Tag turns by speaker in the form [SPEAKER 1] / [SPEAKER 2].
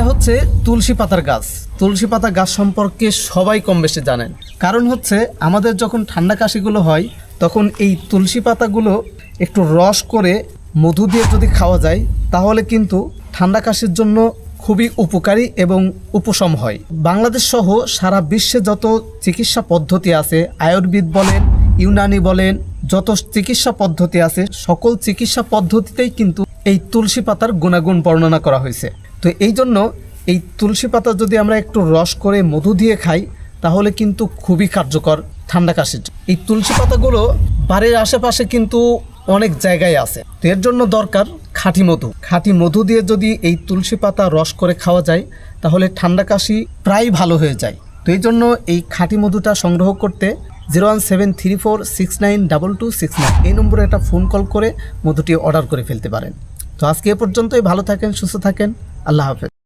[SPEAKER 1] এটা হচ্ছে তুলসী পাতার গাছ। তুলসী পাতা গাছ সম্পর্কে সবাই কম বেশি জানেন। কারণ হচ্ছে, আমাদের যখন ঠান্ডা কাশিগুলো হয়, তখন এই তুলসী পাতাগুলো একটু রস করে মধু দিয়ে যদি খাওয়া যায়, তাহলে কিন্তু ঠান্ডা কাশির জন্য খুবই উপকারী এবং উপশম হয়। বাংলাদেশ সহ সারা বিশ্বে যত চিকিৎসা পদ্ধতি আছে, আয়ুর্বেদ বলেন, ইউনানি বলেন, যত চিকিৎসা পদ্ধতি আছে, সকল চিকিৎসা পদ্ধতিতেই কিন্তু এই তুলসী পাতার গুণাগুণ বর্ণনা করা হয়েছে। তো এই জন্য এই তুলসী পাতা যদি আমরা একটু রস করে মধু দিয়ে খাই, তাহলে কিন্তু খুবই কার্যকর ঠান্ডা কাশির এই তুলসী পাতাগুলো বাড়ির আশেপাশে কিন্তু অনেক জায়গায় আছে। তো এর জন্য দরকার খাঁটি মধু। খাঁটি মধু দিয়ে যদি এই তুলসী পাতা রস করে খাওয়া যায়, তাহলে ঠান্ডা কাশি প্রায় ভালো হয়ে যায়। তো এই জন্য এই খাঁটি মধুটা সংগ্রহ করতে zero one seven three four six nine double two six nine. এই নম্বরে একটা ফোন কল করে মধুটি অর্ডার করে ফেলতে পারেন। তো আজকে এ পর্যন্তই, ভালো থাকেন, সুস্থ থাকেন, আল্লাহ হাফেজ।